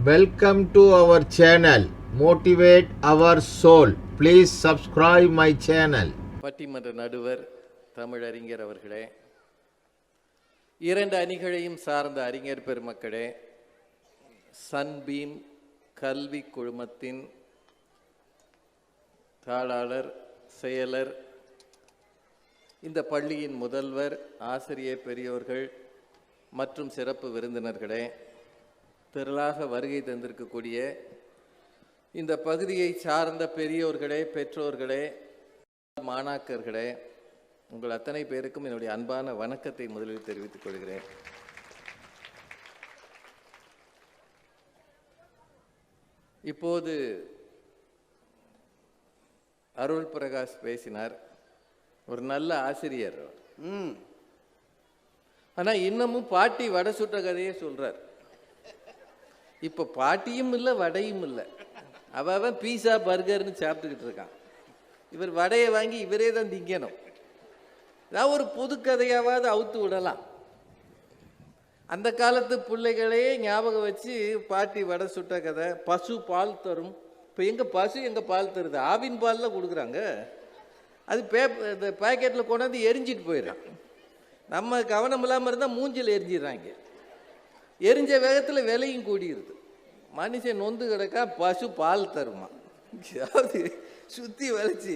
Welcome to our channel motivate our soul please subscribe my channel பட்டிமன்ற நடுவர் தமிழறிஞர் அவர்களே இரண்டு அணிகளையும் சார்ந்த அறிஞர் பெருமக்களே சன்பீம் கல்வி குழுமத்தின் தாளாளர் செயலர் இந்த பள்ளியின் முதல்வர் ஆசிரியர் பெரியோர்கள் மற்றும் சிறப்பு விருந்தினர்களே திரளாக வருகை தந்திருக்கக்கூடிய இந்த பகுதியை சார்ந்த பெரியோர்களே பெற்றோர்களே மாணாக்கர்களே உங்கள் அத்தனை பேருக்கும் என்னுடைய அன்பான வணக்கத்தை முதலில் தெரிவித்துக் கொள்கிறேன். இப்போது அருள் பிரகாஷ் பேசினார். ஒரு நல்ல ஆசிரியர் அவர். ஆனா இன்னமும் பாட்டி வடை சுட்ட கதையே சொல்றார். இப்போ பாட்டியும் இல்லை வடையும் இல்லை. அவன் பீஸா பர்கர்னு சாப்பிட்டுக்கிட்டு இருக்கான். இவர் வடையை வாங்கி இவரே தான் திங்கணும். ஏதாவது ஒரு புது கதையாவது அவுத்து விடலாம். அந்த காலத்து பிள்ளைகளையே ஞாபகம் வச்சு பாட்டி வடை சுட்ட கதை பசு பால் தரும். இப்போ எங்கள் பசு எங்கள் பால் தருது? ஆவின் பாலில் கொடுக்குறாங்க. அது பேப் இந்த பேக்கெட்டில் கொண்டாந்து எரிஞ்சிட்டு போயிடும் நம்ம கவனம் இல்லாமல் இருந்தால் மூஞ்சில் எரிஞ்சிடுறாங்க. எரிஞ்ச வேகத்தில் விலையும் கூடிடுது. மனுஷன் நொந்து கிடக்கா பசு பால் தருமா? அதாவது சுற்றி வளைச்சி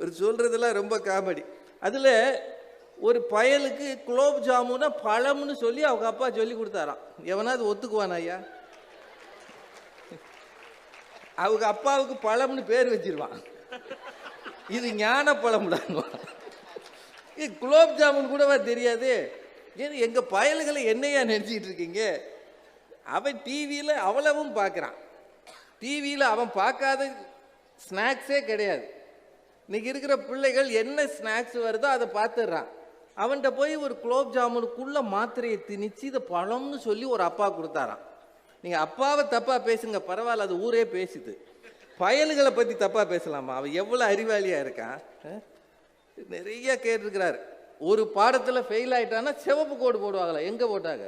ஒரு சொல்கிறதெல்லாம் ரொம்ப காமெடி. அதில் ஒரு பயலுக்கு குலோப் ஜாமுனா பழம்னு சொல்லி அவங்க அப்பா சொல்லி கொடுத்தாராம். எவனாவது ஒத்துக்குவான் ஐயா? அவங்க அப்பாவுக்கு பழம்னு பேர் வச்சிருவான். இது ஞான பழம்டாங்க இது குலோப் ஜாமுன் கூடவா தெரியாது? ஏன்னா எங்கள் பயல்களை என்னையா நினச்சிக்கிட்டு இருக்கீங்க? அவன் டிவியில் அவ்வளவும் பார்க்குறான் டிவியில் அவன் பார்க்காத ஸ்நாக்ஸே கிடையாது. இன்றைக்கி இருக்கிற பிள்ளைகள் என்ன ஸ்நாக்ஸ் வருதோ அதை பார்த்துடுறான் அவன்கிட்ட போய் ஒரு குலோப் ஜாமுனுக்குள்ள மாத்திரையை திணிச்சு இதை பழம்னு சொல்லி ஒரு அப்பா கொடுத்தாரான் நீங்கள் அப்பாவை தப்பாக பேசுங்க பரவாயில்ல அது ஊரே பேசுது. பயல்களை பற்றி தப்பாக பேசலாமா? அவன் எவ்வளோ அறிவாளியாக இருக்கான் நிறைய கேட்டிருக்கிறார். ஒரு பாடத்தில் ஃபெயில் ஆயிட்டான்னா சிவப்பு கோடு போடுவாங்களா எங்கே போட்டாங்க?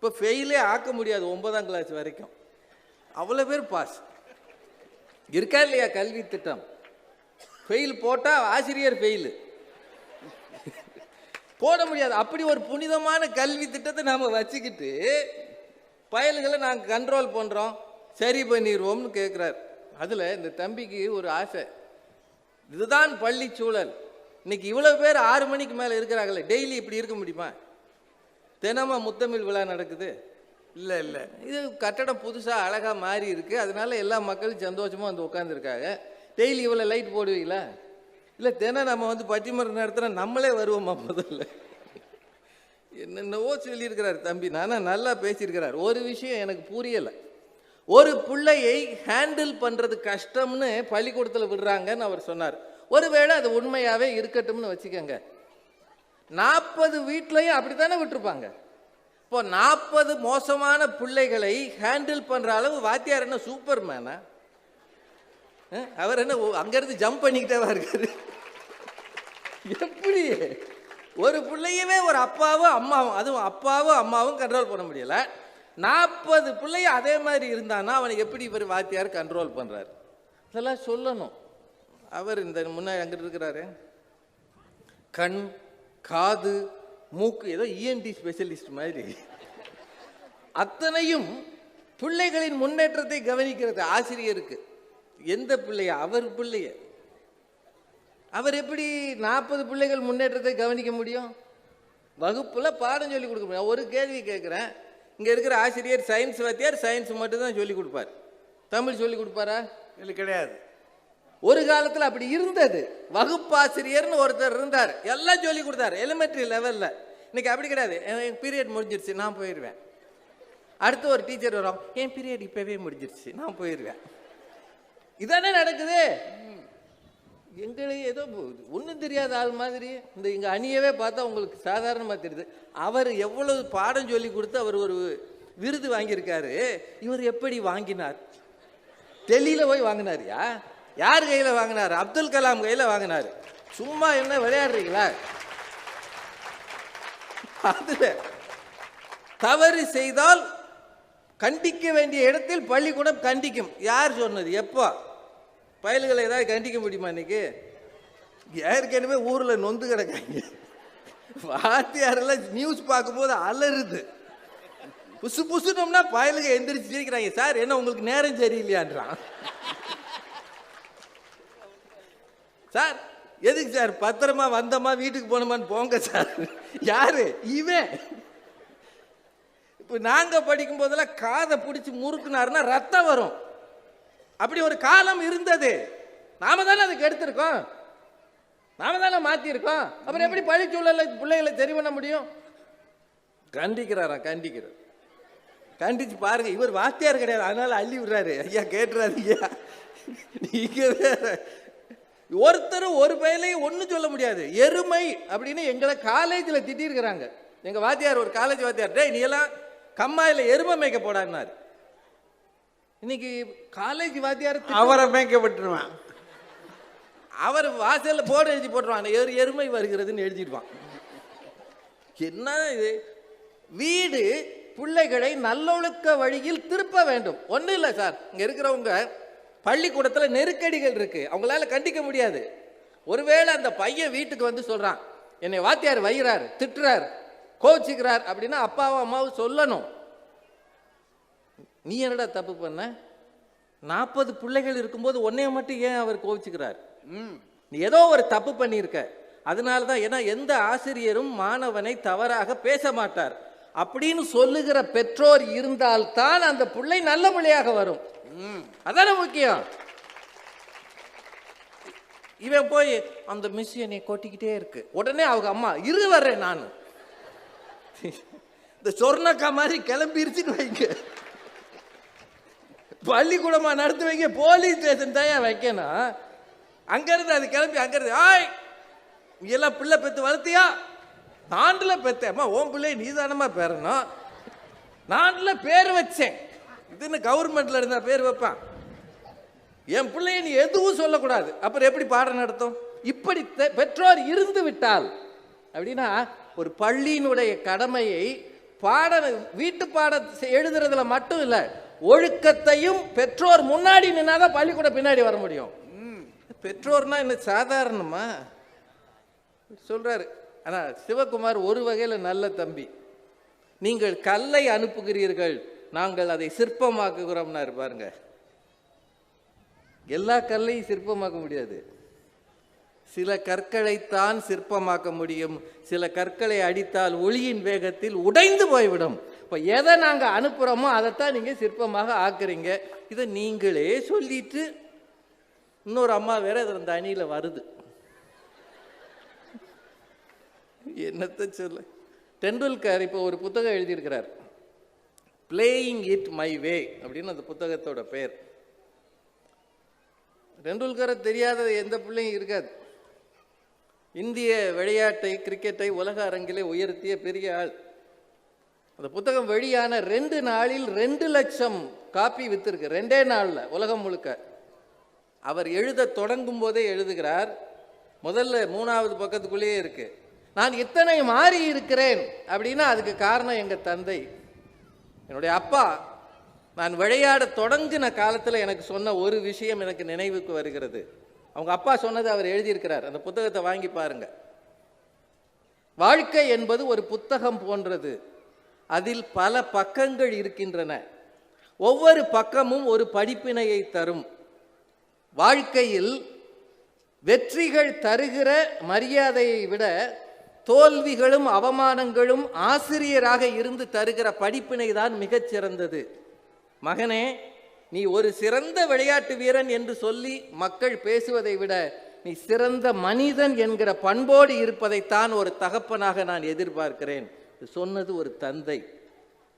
இப்போ ஃபெயிலே ஆக்க முடியாது ஒன்பதாம் கிளாஸ் வரைக்கும். அவ்வளோ பேர் பாஸ் இருக்கா இல்லையா கல்வி திட்டம்? ஃபெயில் போட்டால் ஆசிரியர் ஃபெயிலு போட முடியாது. அப்படி ஒரு புனிதமான கல்வி திட்டத்தை நாம் வச்சுக்கிட்டு பயல்களை நாங்கள் கண்ட்ரோல் பண்ணுறோம் சரி பண்ணிடுவோம்னு கேட்குறாரு அதில் இந்த தம்பிக்கு ஒரு ஆசை. இதுதான் பள்ளி சூழல். இன்னைக்கு இவ்வளோ பேர் ஆறு மணிக்கு மேலே இருக்கிறாங்களே டெய்லி இப்படி இருக்க முடியுமா? தினமும் முத்தமிழ் விழா நடக்குது. இல்லை இல்லை. இது கட்டடம் புதுசாக அழகாக மாறி இருக்குது அதனால எல்லா மக்களும் சந்தோஷமாக வந்து உட்காந்துருக்காங்க டெய்லி இவ்வளோ லைட் போடுவீங்களா? இல்லை தினம் நம்ம வந்து பட்டிமன்றம் நடத்துகிற நம்மளே வருவோமா முதல்ல? என்னென்னவோ சொல்லியிருக்கிறார் தம்பி. நானும் நல்லா பேசியிருக்கிறார். ஒரு விஷயம் எனக்கு புரியலை. ஒரு பிள்ளையை ஹேண்டில் பண்ணுறது கஷ்டம்னு பள்ளிக்கூடத்தில் விடுறாங்கன்னு அவர் சொன்னார். ஒருவேளை அது உண்மையாகவே இருக்கட்டும்னு வச்சுக்கோங்க. நாற்பது வீட்லையும் அப்படித்தானே விட்டுருப்பாங்க? இப்போ நாற்பது மோசமான பிள்ளைகளை ஹேண்டில் பண்ணுற அளவு வாத்தியார் என்ன சூப்பர் மேனா அவர் என்ன அங்கேருந்து ஜம்ப் பண்ணிக்கிட்டேவா இருக்காரு? எப்படி? ஒரு பிள்ளையவே ஒரு அப்பாவும் அம்மாவும் அதுவும் அப்பாவும் அம்மாவும் கண்ட்ரோல் பண்ண முடியல. நாற்பது பிள்ளைய அதே மாதிரி இருந்தானா அவனை எப்படி இவர் வாத்தியார் கண்ட்ரோல் பண்ணுறாரு இதெல்லாம் சொல்லணும். அவர் இந்த முன்னாடி அங்கிட்டு இருக்கிறாரு. கண் காது மூக்கு ஏதோ இஎன்டி ஸ்பெஷலிஸ்ட் மாதிரி. அத்தனையும் பிள்ளைகளின் முன்னேற்றத்தை கவனிக்கிறது ஆசிரியருக்கு. எந்த பிள்ளைய? அவர் பிள்ளைய. அவர் எப்படி நாற்பது பிள்ளைகள் முன்னேற்றத்தை கவனிக்க முடியும்? வகுப்புல பாடம் சொல்லி கொடுக்க முடியும். ஒரு கேள்வி கேட்குறேன். இங்கே இருக்கிற ஆசிரியர் சயின்ஸ் வாத்தியார் சயின்ஸ் மட்டும் தான் சொல்லி கொடுப்பார். தமிழ் சொல்லி கொடுப்பாரா? இல்லை கிடையாது. ஒரு காலத்தில் அப்படி இருந்தது. வகுப்பாசிரியர்னு ஒருத்தர் இருந்தார். எல்லாம் சொல்லி கொடுத்தாரு. எலிமெண்ட்ரி லெவலில் இன்னைக்கு அப்படி கிடையாது. என் பீரியட் முடிஞ்சிருச்சு நான் போயிடுவேன் அடுத்து ஒரு டீச்சர் வரும். என் பீரியட் இப்போவே முடிஞ்சிருச்சு நான் போயிடுவேன் இதானே நடக்குது? எங்களுக்கு ஏதோ ஒன்றும் தெரியாத ஆள் மாதிரி. இந்த எங்கள் அணியவே பார்த்தா உங்களுக்கு சாதாரணமாக தெரியுது. அவர் எவ்வளவு பாடம் சொல்லி கொடுத்து அவர் ஒரு விருது வாங்கியிருக்காரு. இவர் எப்படி வாங்கினார்? டெல்லியில் போய் வாங்கினாரியா? யார் கையில் வாங்கினார்? அப்துல் கலாம் கையில் வாங்கினார். சும்மா என்ன விளையாடுறீங்களா? அதில் தவறு செய்தால் கண்டிக்க வேண்டிய இடத்தில் பள்ளிக்கூடம் கண்டிக்கும். யார் சொன்னது? எப்போ? பயல்களை ஏதாவது கண்டிக்க முடியுமா இன்னைக்கு? ஏற்கனவே ஊரில் நொந்து கிடக்காங்க. வாத்தியாரெல்லாம் நியூஸ் பார்க்கும்போது அலறுது. புசு புசுனோம்னா பயலுக எந்திரிச்சு சிரிக்கிறாங்க. சார் என்ன உங்களுக்கு நேரம் சரியில்லையான்றான். சார் எதுக்கு சார்? பத்திரமா வந்தோமா வீட்டுக்கு போனோமான்னு போங்க சார். யாரு? இவன் இப்போ நாங்கள் படிக்கும் போதெல்லாம் காதை பிடிச்சி முறுக்குனாருன்னா ரத்தம் வரும். அப்படி ஒரு காலம் இருந்தது. நாம தானே அதுக்கு எடுத்திருக்கோம். நாம தானே மாற்றிருக்கோம் அப்புறம் எப்படி பழிச்சூழல பிள்ளைகளை சரி பண்ண முடியும்? கண்டிக்கிறாரா கண்டிக்கிறார். கண்டிச்சு பாருங்க இவர் வாத்தியார் கிடையாது. அதனால அள்ளி விடுறாரு. ஐயா கேட்டுறாதீங்க. நீங்க வேற. ஒருத்தரும் ஒரு பையலையும் ஒன்றும் சொல்ல முடியாது. எருமை அப்படின்னு எங்களை காலேஜில் திட்டிருக்கிறாங்க. எங்கள் வாத்தியார் ஒரு காலேஜ் வாத்தியார் டேய் நீ எல்லாம் கம்மாயில் எருமை மேய்க்க போடான்னாரு இன்னைக்கு காலேஜ் வாத்தியார் அவரை மேய்க்க விட்டுருவான். அவர் வாசல்ல போர்டு எழுதி போட்டுருவான் எரு எருமை வருகிறதுன்னு எழுதிடுவான். என்ன இது? வீடு பிள்ளைகளை நல்லொழுக்க வழியில் திருப்ப வேண்டும். ஒன்றும் இல்லை சார். இங்கே இருக்கிறவங்க பள்ளிக்கூடத்தில் நெருக்கடிகள் இருக்கு. அவங்களால கண்டிக்க முடியாது. ஒருவேளை அந்த பையன் வீட்டுக்கு வந்து சொல்றான் என்னை வாத்தியார் வைகிறார் திட்டுறார் கோச்சிக்கிறார் அப்படின்னா அப்பாவும் அம்மாவும் சொல்லணும். நீ என்னடா தப்பு பண்ண? நாற்பது பிள்ளைகள் இருக்கும்போது உன்னைய மட்டும் ஏன் அவர் கோவிச்சுக்கிறார்? நீ ஏதோ ஒரு தப்பு பண்ணியிருக்க. அதனால தான் ஏன்னா எந்த ஆசிரியரும் மாணவனை தவறாக பேச மாட்டார். அப்படின்னு சொல்லுகிற பெற்றோர் இருந்தால்தான் அந்த பிள்ளை நல்ல பிள்ளையாக வரும். அதானே முக்கியம். இவன் போய் அந்த மிஸ் என்னை கொட்டிக்கிட்டே இருக்கு. உடனே அவங்க அம்மா இரு வர்றேன் நான். இந்த சொர்ணக்கா மாதிரி கிளம்பிருச்சுன்னு வைங்க. பள்ளிக்கூடமா நடத்து வைங்க போலீஸ் ஸ்டேஷன் தான் வைக்கணும். அங்கிருந்து அது கிளம்பி அங்கிருந்து ஆய் எல்லாம் பிள்ளை பெத்து வளர்த்தியா? நான்ல பெத்தேம்மா ஓம் பிள்ளை நீதானமா பேரணும்? நான்ல பேர் வச்சேன். இதுன்னு கவர்மெண்ட்ல இருந்தா பேர் வைப்பான். என் பிள்ளைய நீ எதுவும் சொல்லக்கூடாது. அப்புறம் எப்படி பாடம் நடத்தும்? இப்படி பெற்றோர் இருந்து விட்டால் அப்படின்னா ஒரு பள்ளியினுடைய கடமையை பாட வீட்டு பாட எழுதுறதுல மட்டும் இல்லை ஒழுக்கத்தையும் பெற்றோர் முன்னாடி நின்னாதான் பள்ளிக்கூடம் பின்னாடி வர முடியும். பெற்றோர்னா என்ன சாதாரணமா? சொல்றாரு. ஆனால் சிவகுமார் ஒரு வகையில் நல்ல தம்பி. நீங்கள் கல்லை அனுப்புகிறீர்கள். நாங்கள் அதை சிற்பமாக்குகிறோம்னா பாருங்க. எல்லா கல்லையும் சிற்பமாக்க முடியாது. சில கற்களைத்தான் சிற்பமாக்க முடியும். சில கற்களை அடித்தால் ஒளியின் வேகத்தில் உடைந்து போய்விடும். இப்போ எதை நாங்கள் அனுப்புகிறோமோ அதைத்தான் நீங்கள் சிற்பமாக ஆக்குறீங்க. இதை நீங்களே சொல்லிட்டு இன்னொரு அம்மா வேற இதில் அந்த அணியில் வருது. என்னத்தை சொல்ல? டெண்டுல்கர் இப்போ ஒரு புத்தகம் எழுதியிருக்கிறார். பிளேயிங் இட் மை வே அப்படின்னு அந்த புத்தகத்தோட பேர். டெண்டுல்கரை தெரியாத எந்த பிள்ளையும் இருக்காது. இந்திய விளையாட்டை கிரிக்கெட்டை உலக அரங்கிலே உயர்த்திய பெரிய ஆள். அந்த புத்தகம் வெளியான ரெண்டு நாளில் ரெண்டு லட்சம் காப்பி விற்றுருக்கு ரெண்டே நாளில் உலகம் முழுக்க. அவர் எழுத தொடங்கும் போதே எழுதுகிறார். முதல்ல மூணாவது பக்கத்துக்குள்ளேயே இருக்குது நான் இத்தனை மாறி இருக்கிறேன் அப்படின்னா அதுக்கு காரணம் எங்கள் தந்தை. என்னுடைய அப்பா நான் விளையாட தொடங்கின காலத்தில் எனக்கு சொன்ன ஒரு விஷயம் எனக்கு நினைவுக்கு வருகிறது. அவங்க அப்பா சொன்னது அவர் எழுதியிருக்கிறார். அந்த புத்தகத்தை வாங்கி பாருங்க. வாழ்க்கை என்பது ஒரு புத்தகம் போன்றது. அதில் பல பக்கங்கள் இருக்கின்றன. ஒவ்வொரு பக்கமும் ஒரு படிப்பினையை தரும். வாழ்க்கையில் வெற்றிகள் தருகிற மரியாதையை விட தோல்விகளும் அவமானங்களும் ஆசிரியராக இருந்து தருகிற படிப்பினை தான் மிகச் சிறந்தது. மகனே நீ ஒரு சிறந்த விளையாட்டு வீரன் என்று சொல்லி மக்கள் பேசுவதை விட நீ சிறந்த மனிதன் என்கிற பண்போடு இருப்பதைத்தான் ஒரு தகப்பனாக நான் எதிர்பார்க்கிறேன். சொன்னது ஒரு தந்தை.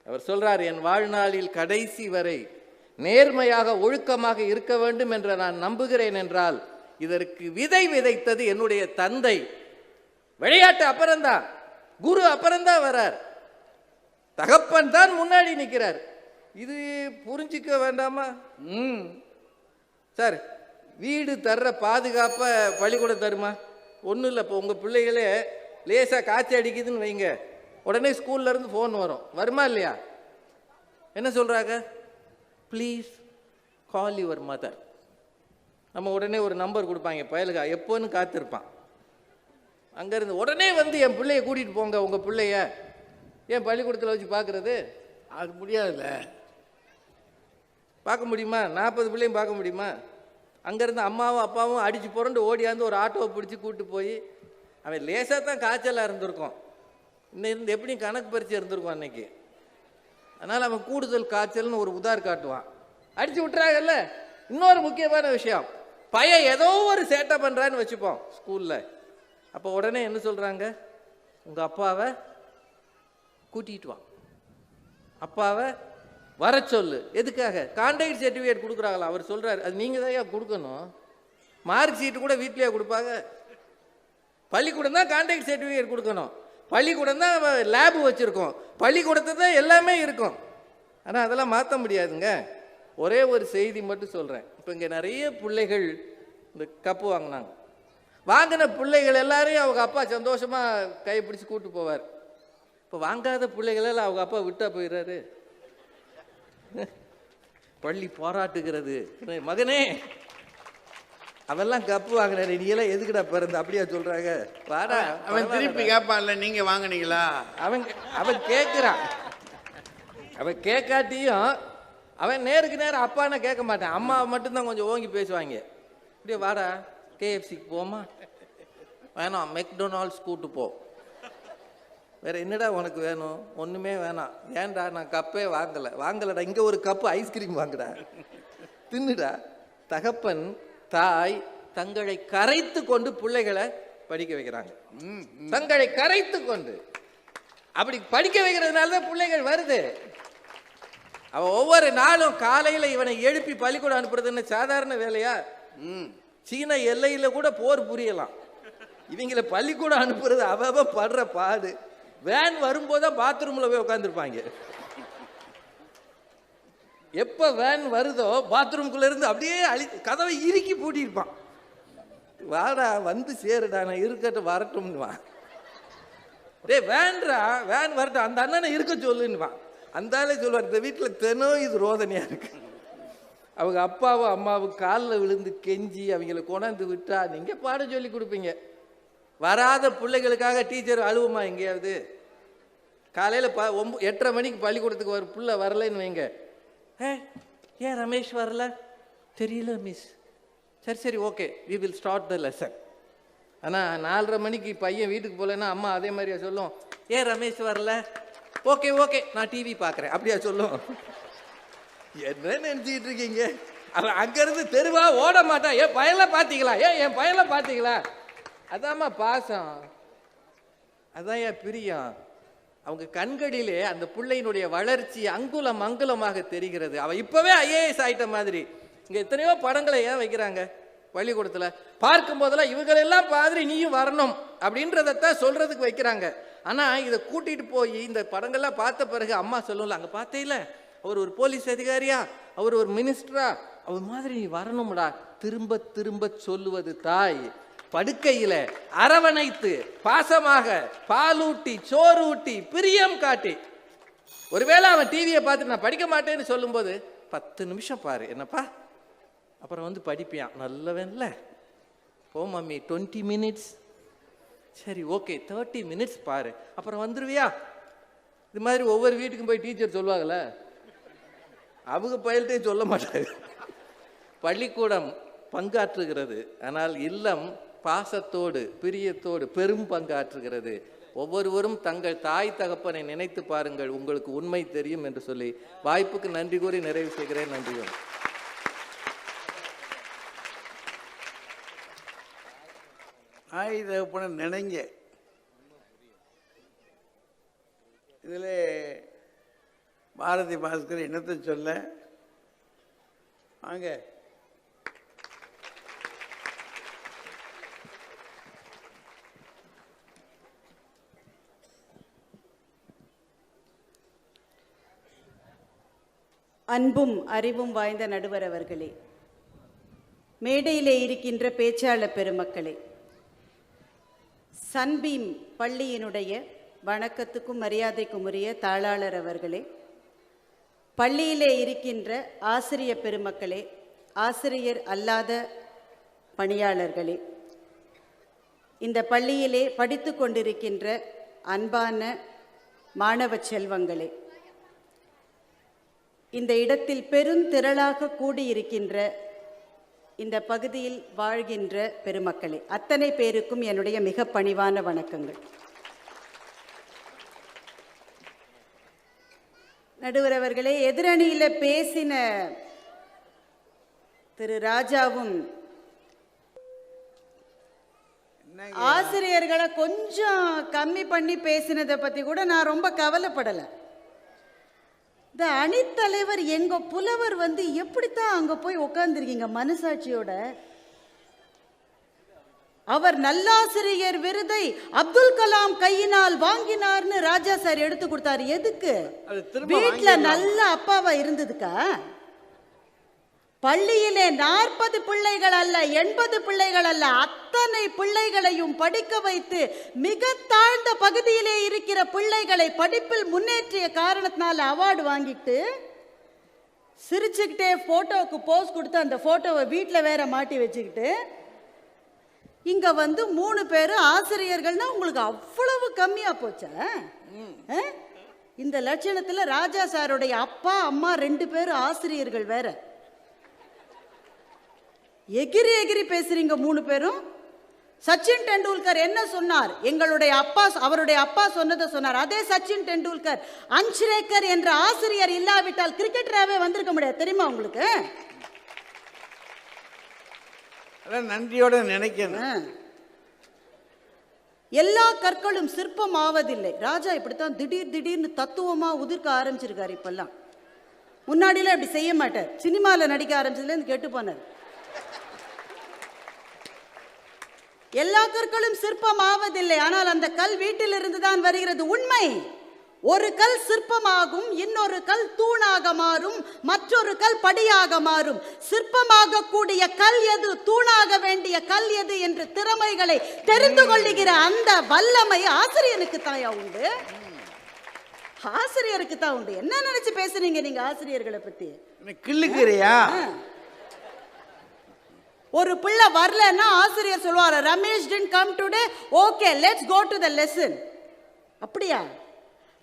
அவர் சொல்றார் என் வாழ்நாளில் கடைசி வரை நேர்மையாக ஒழுக்கமாக இருக்க வேண்டும் என்று நான் நம்புகிறேன் என்றால் இதற்கு விதை விதைத்தது என்னுடைய தந்தை. விளையாட்டு அப்புறம்தான். குரு அப்புறம்தான் வரார். தகப்பன் தான் முன்னாடி நிற்கிறார் இது புரிஞ்சிக்க வேண்டாமா? ம். சார் வீடு தர்ற பாதுகாப்பை பள்ளிக்கூடம் தருமா? ஒன்றும் இல்லை இப்போ உங்கள் பிள்ளைகளே லேசாக காய்ச்சி அடிக்குதுன்னு வைங்க. உடனே ஸ்கூல்லேருந்து ஃபோன் வரும். வருமா இல்லையா? என்ன சொல்கிறாங்க ப்ளீஸ் கால் யுவர் மதர் நம்ம உடனே ஒரு நம்பர் கொடுப்பாங்க. பயலுக்கா எப்போன்னு காத்திருப்பான். அங்கேருந்து உடனே வந்து என் பிள்ளைய கூட்டிகிட்டு போங்க உங்கள் பிள்ளைய. ஏன் பள்ளிக்கூடத்தில் வச்சு பார்க்குறது அது முடியாதுல்ல. பார்க்க முடியுமா? நாற்பது பிள்ளையும் பார்க்க முடியுமா? அங்கேருந்து அம்மாவும் அப்பாவும் அடித்து புரண்டு ஓடியாந்து ஒரு ஆட்டோவை பிடிச்சி கூட்டு போய் அவன் லேசாக தான் காய்ச்சலாக இருந்திருக்கும். இன்னும் இருந்து எப்படியும் கணக்கு பறிச்சு இருந்திருக்கும் அன்னைக்கு. அதனால் அவன் கூடுதல் காய்ச்சல்னு ஒரு உதார் காட்டுவான். அடித்து விட்டுறாங்கல்ல? இன்னொரு முக்கியமான விஷயம். பையன் ஏதோ ஒரு சேட்டை பண்ணுறான்னு வச்சுப்போம் ஸ்கூலில். அப்போ உடனே என்ன சொல்கிறாங்க உங்கள் அப்பாவை கூட்டிகிட்டு வா. அப்பாவை வர சொல்லு. எதுக்காக? கான்டாக்ட் சர்டிஃபிகேட் கொடுக்குறாங்களா? அவர் சொல்கிறார் அது நீங்கள் தான் கொடுக்கணும். மார்க் ஷீட்டு கூட வீட்லேயே கொடுப்பாங்க. பள்ளிக்கூடம் தான் கான்டாக்ட் சர்டிஃபிகேட் கொடுக்கணும். பள்ளிக்கூடம் தான் லேபு வச்சுருக்கோம். பள்ளிக்கூடத்தை தான் எல்லாமே இருக்கும். ஆனால் அதெல்லாம் மாற்ற முடியாதுங்க. ஒரே ஒரு செய்தி மட்டும் சொல்கிறேன் இப்போ இங்கே நிறைய பிள்ளைகள் இந்த கப்பு வாங்கினாங்க. வாங்கின பிள்ளைகள் எல்லாரையும் அவங்க அப்பா சந்தோஷமாக கைப்பிடிச்சு கூட்டு போவார். இப்போ வாங்காத பிள்ளைகளெல்லாம் அவங்க அப்பா விட்டா போயிடுறாரு. பள்ளி போராட்டுகிறது. மகனே அவெல்லாம் கப்பு வாங்கினாரு நீ எல்லாம் எதுக்குடா பிறந்த? அப்படியா சொல்றாங்க. வாடா அவன் திருப்பி கேட்பான்ல நீங்க வாங்குனீங்களா? அவன் அவன் கேட்குறான். அவன் கேட்காட்டியும் அவன் நேருக்கு நேரம் அப்பான்னு கேட்க மாட்டான். அம்மா மட்டும்தான் கொஞ்சம் ஓங்கி பேசுவாங்க. அப்படியே வாடா. கேஎஃப்சிக்கு போமா வேணாம் மெக்டொனால்ட்ஸ் கூட்டு போ. வேற என்னடா உனக்கு வேணும்? ஒன்றுமே வேணாம். ஏன்டா நான் கப்பே வாங்கலை? வாங்கலடா இங்கே ஒரு கப்பு ஐஸ்கிரீம் வாங்குடா. தின்னுடா. தகப்பன் தாய் தங்களை கரைத்து கொண்டு பிள்ளைகளை படிக்க வைக்கிறாங்க. தங்களை கரைத்து கொண்டு. அப்படி படிக்க வைக்கிறதுனால தான் பிள்ளைகள் வருது. அவன் ஒவ்வொரு நாளும் காலையில இவனை எழுப்பி பள்ளிக்கூடம் அனுப்புறதுன்னு சாதாரண வேலையா? ம். சீன எல்லையில கூட போர் புரியலாம். இவங்களை பள்ளிக்கூடம் அனுப்புறது அவ படுற பாடு. வேன் வரும்போது தான் பாத்ரூம்ல போய் உட்காந்துருப்பாங்க எப்போ வேன் வருதோ பாத்ரூம்குள்ள இருந்து அப்படியே அழி கதவை இறுக்கி பூட்டியிருப்பான். வாடா வந்து சேருடா நான் இருக்கட்டும் வரட்டும்னுவான் டேய் வேன்றா வேன் வரட்டும். அந்த அண்ணனை இருக்க சொல்லுன்னுவான். அந்தாலே சொல்லுவார் இந்த வீட்டில் தினம் இது ரோதனையா இருக்கு. அவங்க அப்பாவும் அம்மாவும் காலில் விழுந்து கெஞ்சி அவங்கள கொண்டாந்து விட்டா நீங்கள் பாடம் சொல்லி கொடுப்பீங்க. வராத பிள்ளைகளுக்காக டீச்சர் அழுவுமா எங்கேயாவது? காலையில் ப ஒம்ப எட்டரை மணிக்கு பள்ளிக்கூடத்துக்கு ஒரு புள்ள வரலைன்னு வைங்க. ஏ ஏன் ரமேஷ் வரல? தெரியல மிஸ் சரி சரி okay we will start the lesson ஆனால் நாலரை மணிக்கு பையன் வீட்டுக்கு போகலன்னா அம்மா அதே மாதிரியா சொல்லும். ஏன் ரமேஷ் வரல? ஓகே ஓகே நான் டிவி பார்க்குறேன். அப்படியா சொல்லும். என்ன நினச்சிக்கிட்டு இருக்கீங்க? அவன் அங்கேருந்து தெருவா ஓட மாட்டான் ஏன் பயலை பார்த்தீங்களா ஏன் என் பயலை பார்த்தீங்களா அதாம்மா பாசம். அதான் என் பிரியம். அவங்க கண்களிலே அந்த பிள்ளையினுடைய வளர்ச்சி அங்குலம் அங்குலமாக தெரிகிறது. அவன் இப்பவே ஐஏஎஸ் ஆயிட்ட மாதிரி. இங்கே எத்தனையோ படங்களை ஏன் வைக்கிறாங்க பள்ளிக்கூடத்தில்? பார்க்கும் போதெல்லாம் இவங்களெல்லாம் மாதிரி நீயும் வரணும் அப்படின்றதத்தான் சொல்கிறதுக்கு வைக்கிறாங்க. ஆனால் இதை கூட்டிகிட்டு போய் இந்த படங்கள்லாம் பார்த்த பிறகு அம்மா சொல்லும்ல அங்கே பார்த்தே இல்லை. அவர் ஒரு போலீஸ் அதிகாரியா? அவர் ஒரு மினிஸ்டரா? அவர் மாதிரி நீ வரணும்டா. திரும்ப திரும்ப சொல்லுவது தாய். படுக்கையில அரவணைத்து பாசமாக பாலூட்டி சோறூட்டி பிரியம் காட்டி. ஒருவேளை அவன் டிவியை பார்த்து நான் படிக்க மாட்டேன்னு சொல்லும்போது பத்து நிமிஷம் பாரு என்னப்பா? அப்புறம் வந்து படிப்பியான். நல்லவன்ல. போ மம்மி டுவெண்ட்டி மினிட்ஸ் சரி ஓகே தேர்ட்டி மினிட்ஸ் பாரு. அப்புறம் வந்துருவியா? இது மாதிரி ஒவ்வொரு வீட்டுக்கும் போய் டீச்சர் சொல்லுவாங்கல்ல. அவங்க பயில்ட்டே சொல்ல மாட்டாங்க. பள்ளிக்கூடம் பங்காற்றுகிறது. ஆனால் இல்லம் பாசத்தோடு பிரியத்தோடு பெரும் பங்காற்றுகிறது. ஒவ்வொருவரும் தங்கள் தாய் தகப்பனை நினைத்து பாருங்கள் உங்களுக்கு உண்மை தெரியும் என்று சொல்லி வாய்ப்புக்கு நன்றி கூறி நிறைவு செய்கிறேன். நன்றி. தாய் ஆய் நினைங்க. இதில் பாரதி பாஸ்கர் என்னத்தை சொல்ல? வாங்க. அன்பும் அறிவும் வாய்ந்த நடுவர் அவர்களே மேடையிலே இருக்கின்ற பேச்சாளர் பெருமக்களே சன்பீம் பள்ளியினுடைய வணக்கத்துக்கும் மரியாதைக்கும் உரிய தாளாளர் அவர்களே பள்ளியிலே இருக்கின்ற ஆசிரிய பெருமக்களே ஆசிரியர் அல்லாத பணியாளர்களே இந்த பள்ளியிலே படித்து கொண்டிருக்கின்ற அன்பான மாணவ செல்வங்களே இந்த இடத்தில் பெருந்திரளாக கூடியிருக்கின்ற இந்த பகுதியில் வாழ்கின்ற பெருமக்களே அத்தனை பேருக்கும் என்னுடைய மிக பணிவான வணக்கங்கள். நடுவர் அவர்களே எதிரணியில பேசின திரு ராஜாவும் ஆசிரியர்களை கொஞ்சம் கம்மி பண்ணி பேசினதை பத்தி கூட நான் ரொம்ப கவலைப்படலை. இந்த அணித்தலைவர் எங்க புலவர் வந்து எப்படித்தான் அங்க போய் உட்கார்ந்துருக்கீங்க மனசாட்சியோட? அவர் நல்லாசிரியர் விருதை அப்துல் கலாம் கையினால் வாங்கினார்னு ராஜா சார் எடுத்து கொடுத்தாரு. எதுக்கு? வீட்ல நல்ல அப்பாவா இருந்ததுக்கா? பள்ளியிலே நாற்பது பிள்ளைகள் அல்ல எண்பது பிள்ளைகள் அல்ல அத்தனை பிள்ளைகளையும் படிக்க வைத்து மிக தாழ்ந்த பகுதியிலே இருக்கிற பிள்ளைகளை படிப்பில் முன்னேற்றிய காரணத்தினால அவார்டு வாங்கிட்டு சிரிச்சுக்கிட்டே போட்டோவுக்கு போஸ் கொடுத்து அந்த போட்டோவை வீட்டில் வேற மாட்டி வச்சுக்கிட்டு இங்க வந்து மூணு பேர் ஆசிரியர்கள்னா உங்களுக்கு அவ்வளவு கம்மியா போச்சா? இந்த லட்சணத்துல ராஜா சாருடைய அப்பா அம்மா ரெண்டு பேரும் ஆசிரியர்கள் வேற. எகிரி எகிரி பேசுறீங்க மூணு பேரும். சச்சின் டெண்டுல்கர் என்ன சொன்னார்? எங்களுடைய அப்பா அவருடைய அப்பா சொன்னதை சொன்னார். அதே சச்சின் டெண்டுல்கர் அன்ஷ்ரேக்கர் என்ற ஆசிரியர் இல்லாவிட்டால் கிரிக்கெட்டராகவே வந்திருக்க முடியாது. தெரியுமா உங்களுக்கு? அதான் நன்றியோட நினைக்கணும். எல்லா கற்களும் சிற்பம் ஆவதில்லை ராஜா இப்படித்தான் திடீர் திடீர்னு தத்துவமா உதிர்க்க ஆரம்பிச்சிருக்காரு இப்பெல்லாம். முன்னாடிலாம் அப்படி செய்ய மாட்டார். சினிமாவில் நடிக்க ஆரம்பிச்சதுலேருந்து கெட்டு போனார். எல்லா கற்களும் சிற்பம் ஆவதில்லை ஆனால் அந்த கல் வீட்டிலிருந்து தான் வருகிறது. உண்மை! ஒரு கல் சிற்பமாகும் இன்னொரு கல் தூணாக மாறும் மற்றொரு கல் படியாக மாறும். சிற்பமாக கூடிய கல் எது தூணாக வேண்டிய கல் எது என்று திறமைகளை தெரிந்து கொள்ளுகிற அந்த வல்லமை ஆசிரியனுக்கு தாயா உண்டு? ஆசிரியருக்கு தான் உண்டு. என்ன நினைச்சு பேசுறீங்க நீங்க ஆசிரியர்களை பத்தி? கிள்ளுக்கிறியா ஒரு பிள்ளை வரலன்னா ஆசிரியர் சொல்லுவார் Ramesh didn't come today okay let's go to the lesson அப்படியா?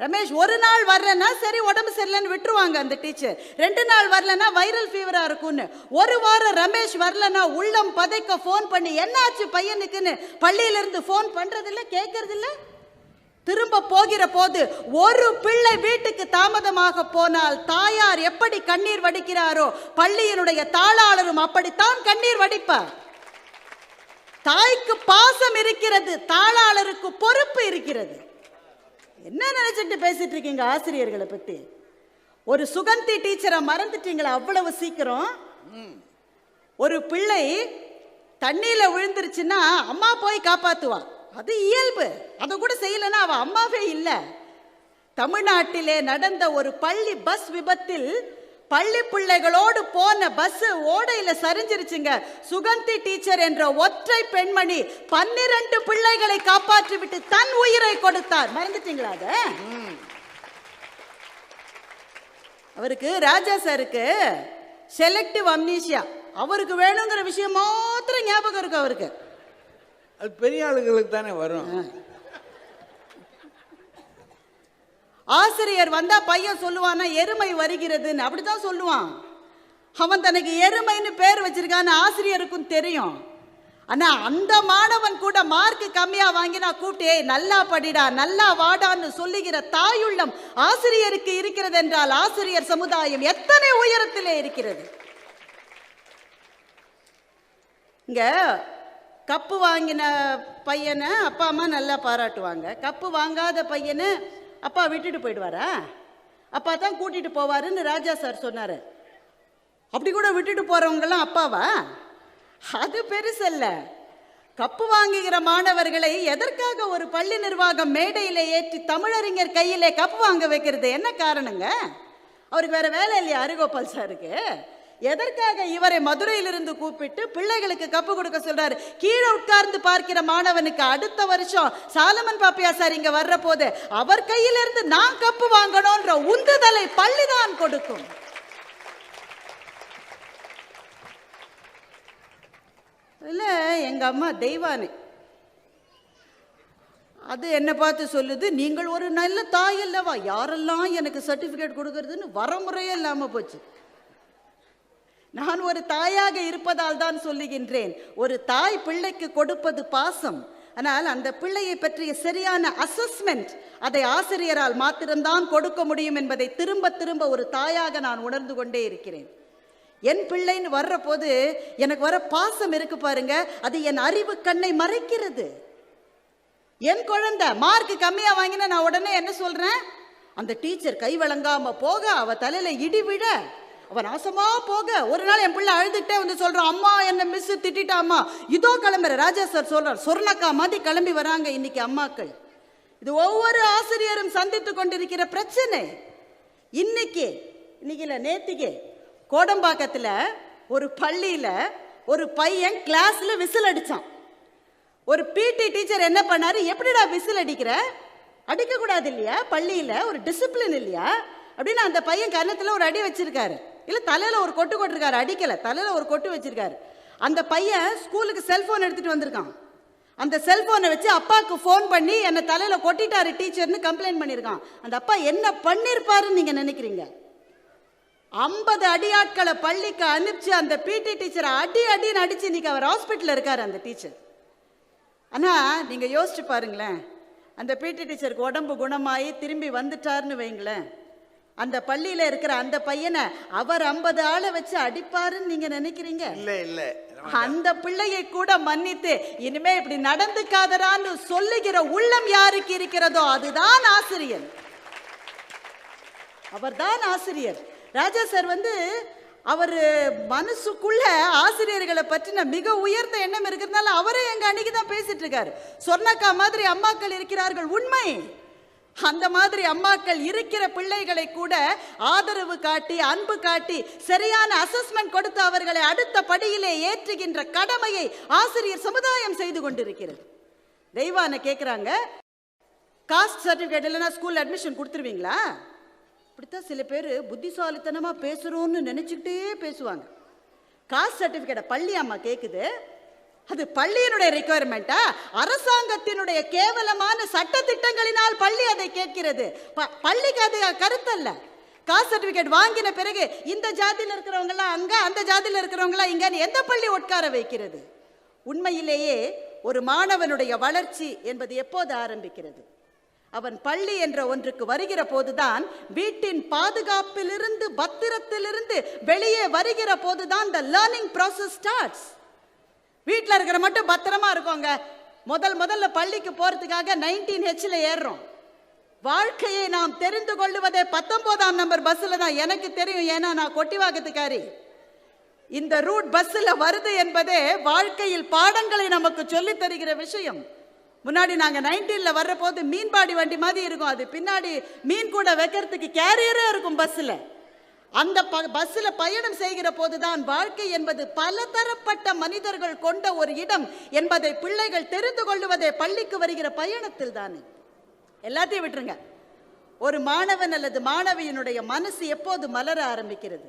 ரமேஷ் ஒரு நாள் வரலன்னா சரி உடம்பு சரியில்லைன்னு விட்டுருவாங்க அந்த டீச்சர் ரெண்டு நாள் வரலன்னா வைரல் ஃபீவராக இருக்கும்னு. ஒரு வாரம் ரமேஷ் வரலன்னா உள்ளம் பதைக்க ஃபோன் பண்ணி என்னாச்சு பையனுக்குன்னு? பள்ளியிலிருந்து ஃபோன் பண்ணுறதில்ல கேட்கறதில்ல. திரும்ப போகிற போது ஒரு பிள்ளை வீட்டுக்கு தாமதமாக போனால் தாயார் எப்படி கண்ணீர் வடிக்கிறாரோ பள்ளியினுடைய தாளாளரும் அப்படித்தான் கண்ணீர் வடிப்பார். தாய்க்கு பாசம் இருக்கிறது தாளாளருக்கு பொறுப்பு இருக்கிறது. என்ன நினைச்சிட்டு பேசிட்டு இருக்கீங்க ஆசிரியர்களை பத்தி? ஒரு சுகந்தி டீச்சரை மறந்துட்டீங்களா அவ்வளவு சீக்கிரம்? ஒரு பிள்ளை தண்ணியில விழுந்துருச்சுன்னா அம்மா போய் காப்பாத்துவா. அது இயல்பு. அதை கூட செய்யலைன்னா அவ அம்மாவே இல்லை. தமிழ்நாட்டிலே நடந்த ஒரு பள்ளி பஸ் விபத்தில் பள்ளி பிள்ளைகளோடு போன பஸ் ஓடையில சரிஞ்சிருச்சுங்க. சுகந்தி டீச்சர் என்ற ஒற்றை பெண்மணி பன்னிரண்டு பிள்ளைகளை காப்பாற்றி விட்டு தன் உயிரை கொடுத்தார். மறந்துட்டீங்களா அத? அவருக்கு ராஜா சாருக்கு செலக்டிவ் அம்னீஷியா அவருக்கு வேணுங்கிற விஷயம் மாத்திரம் ஞாபகம் இருக்கு அவருக்கு. அது பெரிய ஆளுங்களுக்கு தானே வரும். ஆசிரியர் வந்தா பையன் சொல்லுவானா எருமை வருகிறதுன்னு. அப்படிதான் சொல்லுவான். அவன் தனக்கு எருமைன்னு பேர் வச்சிருக்கான்னு ஆசிரியருக்கும் தெரியும். ஆனா அந்த மாணவன் கூட மார்க் கம்மியா வாங்கினா கூப்பிட்டே நல்லா படிடா நல்லா வாடான்னு சொல்லுகிற தாயுள்ளம் ஆசிரியருக்கு இருக்கிறது என்றால் ஆசிரியர் சமுதாயம் எத்தனை உயரத்திலே இருக்கிறது? இங்க கப்பு வாங்கின பையனை அப்பா அம்மா நல்லா பாராட்டுவாங்க. கப்பு வாங்காத பையனை அப்பா விட்டுட்டு போயிடுவாரா? அப்பா தான் கூட்டிட்டு போவாருன்னு ராஜா சார் சொன்னாரு. அப்படி கூட விட்டுட்டு போறவங்கெல்லாம் அப்பாவா? அது பெருசல்ல. கப்பு வாங்குகிற மாணவர்களை எதற்காக ஒரு பள்ளி நிர்வாகம் மேடையில ஏற்றி தமிழறிஞர் கையிலே கப்பு வாங்க வைக்கிறது? என்ன காரணங்க? அவருக்கு வேற வேலை இல்லையா அருகோபால் சாருக்கு? எதற்காக இவரை மதுரையிலிருந்து கூப்பிட்டு பிள்ளைகளுக்கு கப்பு கொடுக்க சொல்றாரு? கீழே உட்கார்ந்து பார்க்கிற மாணவனுக்கு அடுத்த வருஷம் சாலமன் பாப்பியா சார் இங்க வர்ற போது அவர் கையிலிருந்து நான் கப்பு வாங்கணும்ன்ற உந்துதலை பள்ளிதான் கொடுக்கும். இல்ல எங்க அம்மா தெய்வானே. அது என்னை பார்த்து சொல்லுது நீங்கள் ஒரு நல்ல தாய் அல்லவா? யாரெல்லாம் எனக்கு சர்டிஃபிகேட் கொடுக்கறதுன்னு வரமுறையே இல்லாமல் போச்சு. நான் ஒரு தாயாக இருப்பதால் தான் சொல்லுகின்றேன். ஒரு தாய் பிள்ளைக்கு கொடுப்பது பாசம். ஆனால் அந்த பிள்ளையை பற்றிய சரியான அசஸ்மெண்ட் அதை ஆசிரியரால் மாத்திரம்தான் கொடுக்க முடியும் என்பதை திரும்ப திரும்ப ஒரு தாயாக நான் உணர்ந்து கொண்டே இருக்கிறேன். என் பிள்ளைன்னு வர்ற போது எனக்கு வர பாசம் இருக்கு பாருங்க. அது என் அறிவு கண்ணை மறைக்கிறது. என் குழந்தை மார்க் கம்மியா வாங்கினா நான் உடனே என்ன சொல்றேன்? அந்த டீச்சர் கை வழங்காம போக அவ தலையில இடி விழ. அவன் நாசமாக போக. ஒரு நாள் என் பிள்ளை அழுதுகிட்டே வந்து சொல்கிறான் அம்மா என்னை மிஸ்ஸு திட்டாம்மா இதோ கிளம்புற ராஜா சார் சொல்கிறார் சொர்ணக்கா மாதிரி கிளம்பி வராங்க இன்னைக்கு அம்மாக்கள். இது ஒவ்வொரு ஆசிரியரும் சந்தித்து கொண்டிருக்கிற பிரச்சனை. இன்னைக்கு இன்னைக்கு இல்லை நேத்திக்கு கோடம்பாக்கத்தில் ஒரு பள்ளியில் ஒரு பையன் கிளாஸில் விசில் அடிச்சான். ஒரு பிடி டீச்சர் என்ன பண்ணாரு? எப்படிடா விசில் அடிக்கிற? அடிக்கக்கூடாது இல்லையா? பள்ளியில் ஒரு டிசிப்ளின் இல்லையா? அப்படின்னு அந்த பையன் கன்னத்தில் ஒரு அடி வச்சிருக்காரு. இல்லை தலையில் ஒரு கொட்டு கொட்டிருக்காரு அடிக்கலை. தலையில் ஒரு கொட்டு வச்சுருக்காரு. அந்த பையன் ஸ்கூலுக்கு செல்ஃபோன் எடுத்துகிட்டு வந்திருக்கான். அந்த செல்ஃபோனை வச்சு அப்பாவுக்கு ஃபோன் பண்ணி என்னை தலையில் கொட்டிட்டாரு டீச்சர்னு கம்ப்ளைண்ட் பண்ணியிருக்கான் அந்த அப்பா என்ன பண்ணியிருப்பாருன்னு நீங்கள் நினைக்கிறீங்க? ஐம்பது அடியாட்களை பள்ளிக்கு அனுப்பிச்சு அந்த பிடி டீச்சரை அடி அடின்னு அடித்து இன்னைக்கு அவர் ஹாஸ்பிட்டலில் இருக்கார் அந்த டீச்சர் ஆனால் நீங்கள் யோசிச்சு பாருங்களேன். அந்த பிடி டீச்சருக்கு உடம்பு குணமாயி திரும்பி வந்துட்டாருன்னு வைங்களேன். அந்த பள்ளியில இருக்கிற அந்த பையனை அவர் ஐம்பது ஆளை வச்சு அடிப்பாருன்னு நீங்க நினைக்கிறீங்க? இல்ல இல்ல. அந்த பிள்ளையை கூட மன்னித்து இனிமே இப்படி நடந்துக்காதரான்னு சொல்லுகிற உள்ளம் யாருக்கு இருக்கிறதோ அதுதான் ஆசிரியர். அவர்தான் ஆசிரியர். ராஜா சார் வந்து அவர் மனசுக்குள்ள ஆசிரியர்களை பற்றின மிக உயர்ந்த எண்ணம் இருக்கிறதுனால அவரே எங்க அன்னைக்கு தான் பேசிட்டு இருக்காரு. சொர்ணக்கா மாதிரி அம்மாக்கள் இருக்கிறார்கள் உண்மை. அந்த மாதிரி அம்மாக்கள் இருக்கிற பிள்ளைகளை கூட ஆதரவு காட்டி அன்பு காட்டி சரியான அசஸ்மெண்ட் கொடுத்து அவர்களை அடுத்த படியிலே ஏற்றுகின்ற கடமையை ஆசிரியர் சமுதாயம் செய்து கொண்டிருக்கிறது. தெய்வான கேட்குறாங்க காஸ்ட் சர்டிஃபிகேட் இல்லைன்னா ஸ்கூல் அட்மிஷன் கொடுத்துருவீங்களா? இப்படித்தான் சில பேர் புத்திசாலித்தனமாக பேசுகிறோன்னு நினச்சிக்கிட்டே பேசுவாங்க. காஸ்ட் சர்டிஃபிகேட்டை பள்ளி அம்மா கேட்குது அது பள்ளியினுடைய ரெக்குயர்மெண்ட்டா அரசாங்கத்தினுடைய கேவலமான சட்ட திட்டங்களினால் பள்ளி அதை கேட்கிறது. ப- பள்ளிக்கு அது கருத்தல்ல. காஸ்ட் சர்டிஃபிகேட் வாங்கின பிறகு இந்த ஜாதியில் இருக்கிறவங்களாம் அங்க அந்த ஜாதியில் இருக்கிறவங்களாம் இங்கேன்னு எந்த பள்ளி உட்கார வைக்கிறது? உண்மையிலேயே ஒரு மாணவனுடைய வளர்ச்சி என்பது எப்போது ஆரம்பிக்கிறது? அவன் பள்ளி என்ற ஒன்றுக்கு வருகிற போதுதான் வீட்டின் பாதுகாப்பிலிருந்து பத்திரத்திலிருந்து வெளியே வருகிற போதுதான் த லேர்னிங் ப்ராசஸ் ஸ்டார்ட்ஸ் வீட்டில் இருக்கிற மட்டும் பத்திரமா இருக்கோங்க. முதல் முதல்ல பள்ளிக்கு போகிறதுக்காக நைன்டீன் ஹெச்ல ஏறுறோம். வாழ்க்கையை நாம் தெரிந்து கொள்ளுவதே பத்தொம்போதாம் நம்பர் பஸ்ஸில் தான் எனக்கு தெரியும். ஏன்னா நான் கொட்டிவாக்கத்துக்காரி. இந்த ரூட் பஸ்ஸில் வருது என்பதே வாழ்க்கையில் பாடங்களை நமக்கு சொல்லி தருகிற விஷயம். முன்னாடி நாங்கள் நைன்டீனில் வர்ற போது மீன்பாடி வண்டி மாதிரி இருக்கும். அது பின்னாடி மீன் கூட வைக்கிறதுக்கு கேரியரே இருக்கும் பஸ்ஸில் அந்த ப பஸ்ஸில் பயணம் செய்கிற போதுதான் வாழ்க்கை என்பது பல தரப்பட்ட மனிதர்கள் கொண்ட ஒரு இடம் என்பதை பிள்ளைகள் தெரிந்து கொள்வதே பள்ளிக்கு வருகிற பயணத்தில் தானே. எல்லாத்தையும் விட்டுருங்க. ஒரு மாணவன் அல்லது மாணவியினுடைய மனசு எப்போது மலர ஆரம்பிக்கிறது?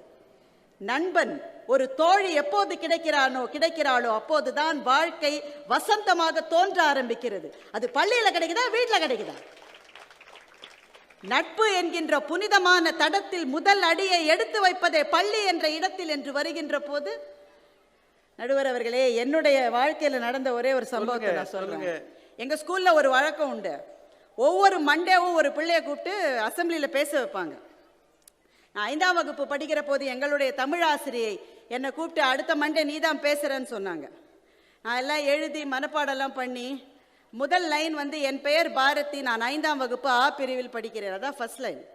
நண்பன் ஒரு தோழி எப்போது கிடைக்கிறானோ கிடைக்கிறாளோ அப்போதுதான் வாழ்க்கை வசந்தமாக தோன்ற ஆரம்பிக்கிறது. அது பள்ளியில் கிடைக்குதா வீட்டில் கிடைக்குதா? நட்பு என்கின்ற புனிதமான தடத்தில் முதல் அடியை எடுத்து வைப்பதே பள்ளி என்ற இடத்தில் என்று வருகின்ற போது நடுவர் அவர்களே என்னுடைய வாழ்க்கையில நடந்த ஒரே ஒரு சம்பவத்தை நான் சொல்றேன். எங்க ஸ்கூல்ல ஒரு வழக்கம் உண்டு. ஒவ்வொரு மண்டேவும் ஒரு பிள்ளைய கூப்பிட்டு அசெம்பிளியில பேச வைப்பாங்க. நான் ஐந்தாம் வகுப்பு படிக்கிற போது எங்களுடைய தமிழ் ஆசிரியை என்னை கூப்பிட்டு அடுத்த மண்டே நீ தான் பேசுறேன்னு சொன்னாங்க. நான் எல்லாம் எழுதி மனப்பாடெல்லாம் பண்ணி முதல் லைன் வந்து என் பெயர் பாரதி நான் ஐந்தாம் வகுப்பு ஆ பிரிவில் படிக்கிறேன். அதான் ஃபர்ஸ்ட் லைன்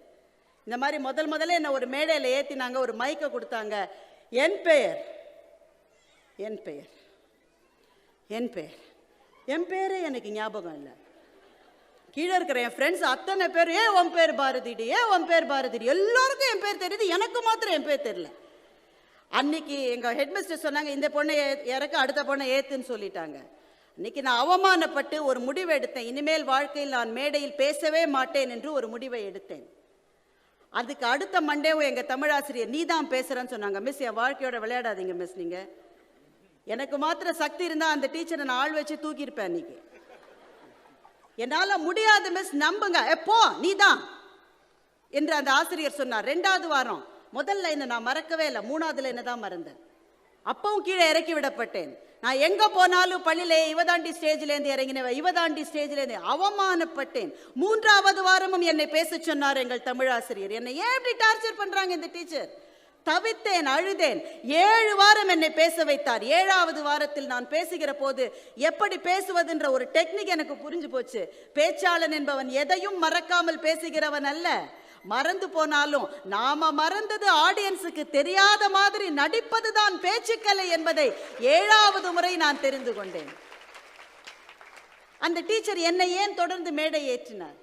இந்த மாதிரி முதல் முதல்ல என்னை ஒரு மேடையில் ஏற்றினாங்க ஒரு மைக்கை கொடுத்தாங்க. என் பெயர். என் பெயர். என் பெயர். என் பேரே எனக்கு ஞாபகம் இல்லை. கீழே இருக்கிற என் ஃப்ரெண்ட்ஸ் அத்தனை பேர் ஏ உன் பேர் பாரதிடி ஏ உன் பேர் பாரதிடி எல்லாருக்கும் என் பேர் தெரியுது. எனக்கு மாத்திரம் என் பேர் தெரியல. அன்னைக்கு எங்கள் ஹெட்மிஸ்டர் சொன்னாங்க இந்த பொண்ணை இறக்க அடுத்த பொண்ணை ஏற்றுன்னு சொல்லிட்டாங்க. இன்னைக்கு நான் அவமானப்பட்டு ஒரு முடிவு எடுத்தேன். இனிமேல் வாழ்க்கையில் நான் மேடையில் பேசவே மாட்டேன் என்று ஒரு முடிவை எடுத்தேன். அதுக்கு அடுத்த மண்டேவும் எங்கள் தமிழாசிரியர் நீ தான் பேசுகிறேன்னு சொன்னாங்க. மிஸ் என் வாழ்க்கையோட விளையாடாதீங்க மிஸ் நீங்கள் எனக்கு மாத்திர சக்தி இருந்தால் அந்த டீச்சரை நான் ஆள் வச்சு தூக்கியிருப்பேன் இன்னைக்கு என்னால் முடியாது மிஸ். நம்புங்க. எப்போ நீ தான் என்று அந்த ஆசிரியர் சொன்னார். ரெண்டாவது வாரம். முதல்ல என்ன நான் மறக்கவே இல்லை. மூணாவதுல என்ன தான் மறந்தேன். அப்பவும் கீழே இறக்கி விடப்பட்டேன். நான் எங்க போனாலும் பள்ளியிலே இவதாண்டி ஸ்டேஜ்லேருந்து இறங்கினவ இவதாண்டி ஸ்டேஜ்லேருந்து அவமானப்பட்டேன். மூன்றாவது வாரமும் என்னை பேச சொன்னார் எங்கள் தமிழாசிரியர். என்னை ஏன் இப்படி டார்ச்சர் பண்றாங்க இந்த டீச்சர்? தவித்தேன் அழுதேன். ஏழு வாரம் என்னை பேச வைத்தார். ஏழாவது வாரத்தில் நான் பேசுகிற போது எப்படி பேசுவதுன்ற ஒரு டெக்னிக் எனக்கு புரிஞ்சு போச்சு. பேச்சாளன் என்பவன் எதையும் மறக்காமல் பேசுகிறவன் அல்ல. மறந்து போனாலும் நாம மறந்தது ஆடியன்ஸுக்கு தெரியாத மாதிரி நடிப்பதுதான் பேச்சுக்கலை என்பதை ஏழாவது முறை நான் தெரிந்து கொண்டேன். அந்த டீச்சர் என்னை ஏன் தொடர்ந்து மேடை ஏற்றினார்?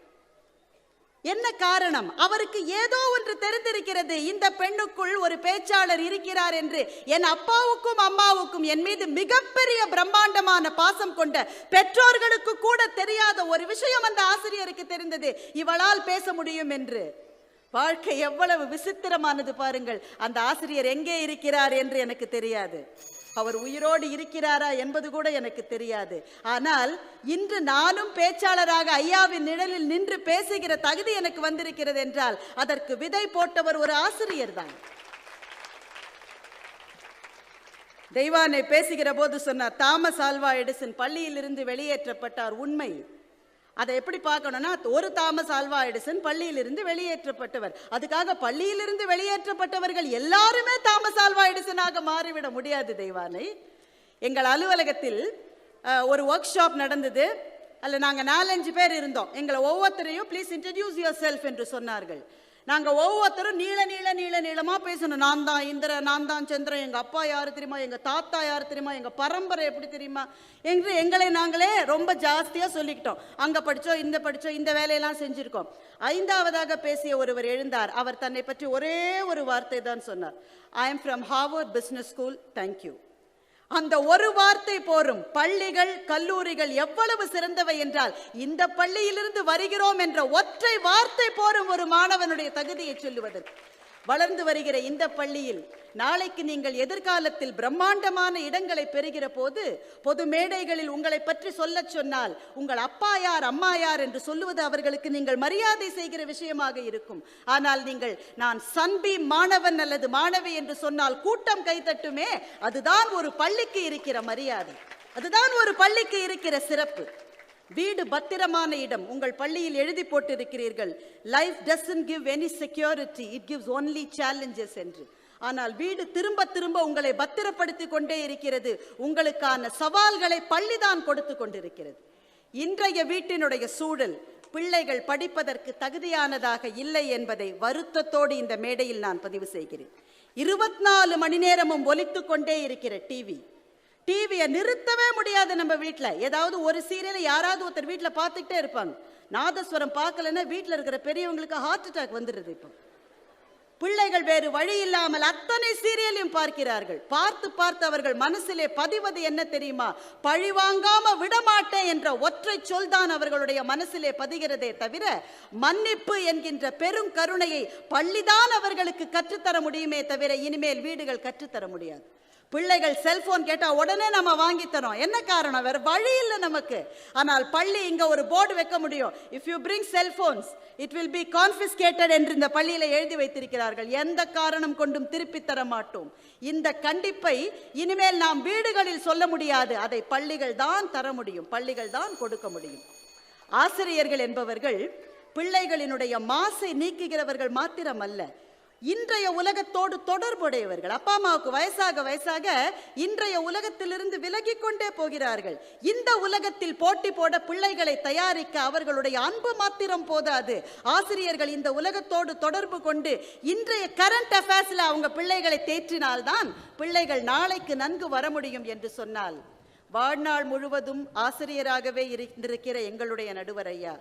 என்ன காரணம்? அவருக்கு ஏதோ ஒன்று தெரிந்திருக்கிறது. இந்த பெண்ணுக்குள் ஒரு பேச்சாளர் இருக்கிறார் என்று என் அப்பாவுக்கும் அம்மாவுக்கும் என் மீது மிகப்பெரிய பிரம்மாண்டமான பாசம் கொண்ட பெற்றோர்களுக்கு கூட தெரியாத ஒரு விஷயம் அந்த ஆசிரியருக்கு தெரிந்தது. இவளால் பேச முடியும் என்று. வாழ்க்கை எவ்வளவு விசித்திரமானது பாருங்கள். அந்த ஆசிரியர் எங்கே இருக்கிறார் என்று எனக்கு தெரியாது. அவர் உயிரோடு இருக்கிறாரா என்பது கூட எனக்கு தெரியாது. ஆனால் இன்று நானும் பேச்சாளராக ஐயாவின் நிழலில் நின்று பேசுகிற தகுதி எனக்கு வந்திருக்கிறது என்றால் அதற்கு விதை போட்டவர் ஒரு ஆசிரியர் தான். தெய்வானை பேசுகிற போது சொன்னார் தாமஸ் ஆல்வா எடிசன் பள்ளியிலிருந்து வெளியேற்றப்பட்டார் உண்மை. அதை எப்படி பார்க்கணும்னா ஒரு தாமஸ் ஆல்வா எடிசன் பள்ளியிலிருந்து வெளியேற்றப்பட்டவர். அதுக்காக பள்ளியிலிருந்து வெளியேற்றப்பட்டவர்கள் எல்லாருமே தாமஸ் ஆல்வா எடிசனாக மாறிவிட முடியாது தெய்வானை. எங்கள் அலுவலகத்தில் ஒரு ஒர்க் ஷாப் நடந்தது. அதில் நாங்கள் நாலஞ்சு பேர் இருந்தோம். எங்களை ஒவ்வொருத்தரையும் ப்ளீஸ் இன்ட்ரடியூஸ் யுவர் செல்ஃப் என்று சொன்னார்கள். நாங்கள் ஒவ்வொருத்தரும் நீள நீள நீள நீளமாக பேசணும். நான் தான் இந்திரன் நான் தான் சந்திரன். எங்கள் அப்பா யார் தெரியுமா? எங்கள் தாத்தா யார் தெரியுமா? எங்கள் பரம்பரை எப்படி தெரியுமா? என்று எங்களை நாங்களே ரொம்ப ஜாஸ்தியாக சொல்லிக்கிட்டோம். அங்கே படித்தோம் இந்த படித்தோம் இந்த வேலையெல்லாம் செஞ்சுருக்கோம். ஐந்தாவதாக பேசிய ஒருவர் எழுந்தார். அவர் தன்னை பற்றி ஒரே ஒரு வார்த்தை தான் சொன்னார். I am from Harvard business school thank you அந்த ஒரு வார்த்தை போரும். பள்ளிகள் கல்லூரிகள் எவ்வளவு சிறந்தவை என்றால் இந்த பள்ளியிலிருந்து வருகிறோம் என்ற ஒற்றை வார்த்தை போரும் ஒரு மாணவனுடைய தகுதியை சொல்லுவதற்கு வளர்ந்து வருகிற இந்த பள்ளியில் நாளைக்கு நீங்கள் எதிர்காலத்தில் பிரம்மாண்டமான இடங்களை பெறுகிற போது பொது மேடைகளில் உங்களை பற்றி சொல்லச் சொன்னால் உங்கள் அப்பா யார் அம்மா யார் என்று சொல்லுவது அவர்களுக்கு நீங்கள் மரியாதை செய்கிற விஷயமாக இருக்கும். ஆனால் நீங்கள் நான் சன்பி மாணவன் அல்லது மாணவி என்று சொன்னால் கூட்டம் கைத்தட்டுமே அதுதான் ஒரு பள்ளிக்கு இருக்கிற மரியாதை. அதுதான் ஒரு பள்ளிக்கு இருக்கிற சிறப்பு. வீடு பத்திரமான இடம் உங்கள் பள்ளியில் எழுதி போட்டிருக்கிறீர்கள். Life doesn't give any security it gives only challenges என்று. ஆனால் வீடு திரும்ப திரும்ப உங்களை பத்திரப்படுத்தி கொண்டே இருக்கிறது. உங்களுக்கான சவால்களை பள்ளிதான் கொடுத்து கொண்டிருக்கிறது. இன்றைய வீட்டினுடைய சூழல் பிள்ளைகள் படிப்பதற்கு தகுதியானதாக இல்லை என்பதை வருத்தத்தோடு இந்த மேடையில் நான் பதிவு செய்கிறேன். இருபத்தி நாலு மணி நேரமும் ஒலித்து கொண்டே இருக்கிற டிவி டிவியை நிறுத்தவே முடியாது நம்ம வீட்டில் ஏதாவது ஒரு சீரியலை யாராவது ஒருத்தர் வீட்டில் பார்த்துக்கிட்டே இருப்பாங்க. நாதஸ்வரம் பார்க்கலன்னா வீட்டில் இருக்கிற பெரியவங்களுக்கு ஹார்ட் அட்டாக் வந்துடுது இப்போ. பிள்ளைகள் வேறு வழி இல்லாமல் அத்தனை சீரியலையும் பார்க்கிறார்கள். பார்த்து பார்த்து அவர்கள் மனசிலே பதிவது என்ன தெரியுமா? பழிவாங்காம விடமாட்டேன் என்ற ஒற்றை சொல் தான் அவர்களுடைய மனசிலே பதிகிறதே தவிர மன்னிப்பு என்கின்ற பெரும் கருணையை பள்ளிதான் அவர்களுக்கு கற்றுத்தர முடியுமே தவிர இனிமேல் வீடுகள் கற்றுத்தர முடியாது. பிள்ளைகள் செல்போன் கேட்டால் உடனே நம்ம வாங்கி தரோம். என்ன காரணம்? வேற வழி இல்லை நமக்கு. ஆனால் பள்ளி இங்கே ஒரு போர்டு வைக்க முடியும். If you bring cellphones it will be confiscated என்று இந்த பள்ளியில் எழுதி வைத்திருக்கிறார்கள். எந்த காரணம் கொண்டும் திருப்பி தர மாட்டோம். இந்த கண்டிப்பை இனிமேல் நாம் வீடுகளில் சொல்ல முடியாது. அதை பள்ளிகள் தான் தர முடியும். பள்ளிகள் தான் கொடுக்க முடியும். ஆசிரியர்கள் என்பவர்கள் பிள்ளைகளினுடைய மாசை நீக்குகிறவர்கள் மாத்திரம் அல்ல இன்றைய உலகத்தோடு தொடர்புடையவர்கள். அப்பா அம்மாவுக்கு வயசாக வயசாக இன்றைய உலகத்திலிருந்து விலகிக் கொண்டே போகிறார்கள். இந்த உலகத்தில் போட்டி போட பிள்ளைகளை தயாரிக்க அவர்களுடைய அன்பு மாத்திரம் போதாது. ஆசிரியர்கள் இந்த உலகத்தோடு தொடர்பு கொண்டு இன்றைய கரண்ட் அஃபேர்ஸ்ல அவங்க பிள்ளைகளை தேற்றினால்தான் பிள்ளைகள் நாளைக்கு நன்கு வர முடியும் என்று சொன்னால். வாழ்நாள் முழுவதும் ஆசிரியராகவே இருந்திருக்கிற எங்களுடைய நடுவர் ஐயா.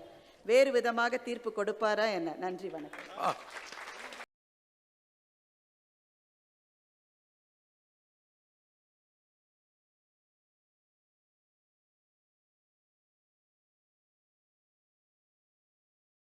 வேறு விதமாக தீர்ப்பு கொடுப்பாரா என்ன? நன்றி வணக்கம்.